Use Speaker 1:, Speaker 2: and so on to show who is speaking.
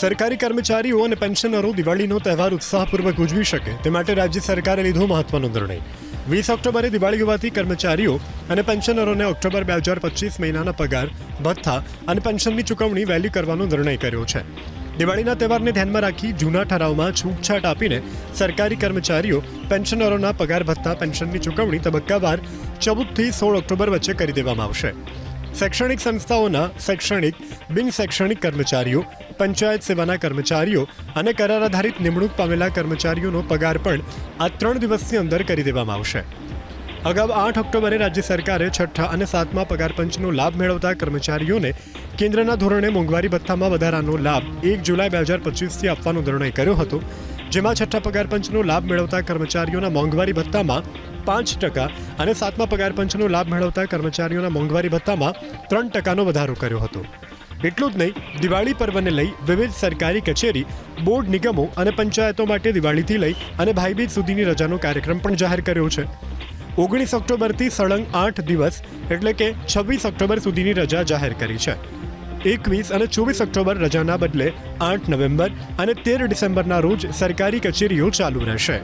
Speaker 1: સરકારી કર્મચારીઓ અને પેન્શનરો દિવાળીનો તહેવાર ઉત્સાહપૂર્વક ઉજવી શકે તે માટે રાજ્ય સરકારે લીધો મહત્વનો નિર્ણય. વીસ ઓક્ટોબરે દિવાળી હોવાથી કર્મચારીઓ અને પેન્શનરોને ઓક્ટોબર બે હજાર પચીસ મહિનાના પગાર, ભથ્થા અને પેન્શનની ચૂકવણી વહેલી કરવાનો નિર્ણય કર્યો છે. દિવાળીના તહેવારને ધ્યાનમાં રાખી જૂના ઠરાવમાં છૂટછાટ આપીને સરકારી કર્મચારીઓ પેન્શનરોના પગાર, ભથ્થા, પેન્શનની ચૂકવણી તબક્કાવાર ચૌદથી સોળ ઓક્ટોબર વચ્ચે કરી દેવામાં આવશે. શૈક્ષણિક સંસ્થાઓના શૈક્ષણિક બિન શૈક્ષણિક કર્મચારીઓ, પંચાયત સેવાના કર્મચારીઓ અને કરાર આધારિત નિમણૂક પામેલા કર્મચારીઓનો પગાર પણ આ ત્રણ દિવસની અંદર કરી દેવામાં આવશે. અગાઉ આઠ ઓક્ટોબરે રાજ્ય સરકારે છઠ્ઠા અને સાતમા પગાર પંચનો લાભ મેળવતા કર્મચારીઓને કેન્દ્રના ધોરણે મોંઘવારી ભથ્થામાં વધારાનો લાભ એક જુલાઈ બે હજાર પચીસથી આપવાનો નિર્ણય કર્યો હતો. જેમાં છઠ્ઠા પગાર પંચનો લાભ મેળવતા કર્મચારીઓના મોંઘવારી ભથ્થામાં પાંચ ટકા અને સાતમા પગાર પંચનો લાભ મેળવતા કર્મચારીઓના મોંઘવારી ભથ્થામાં ત્રણ ટકાનો વધારો કર્યો હતો. એટલું જ નહીં, દિવાળી પર્વને લઈ વિવિધ સરકારી કચેરી, બોર્ડ નિગમો અને પંચાયતો માટે દિવાળીથી લઈ અને ભાઈબીજ સુધીની રજાનો કાર્યક્રમ પણ જાહેર કર્યો છે. ઓગણીસ ઓક્ટોબરથી સળંગ આઠ દિવસ એટલે કે છવ્વીસ ઓક્ટોબર સુધીની રજા જાહેર કરી છે. એકવીસ અને ચોવીસ ઓક્ટોબર રજાના બદલે આઠ નવેમ્બર અને તેર ડિસેમ્બરના રોજ સરકારી કચેરીઓ ચાલુ રહેશે.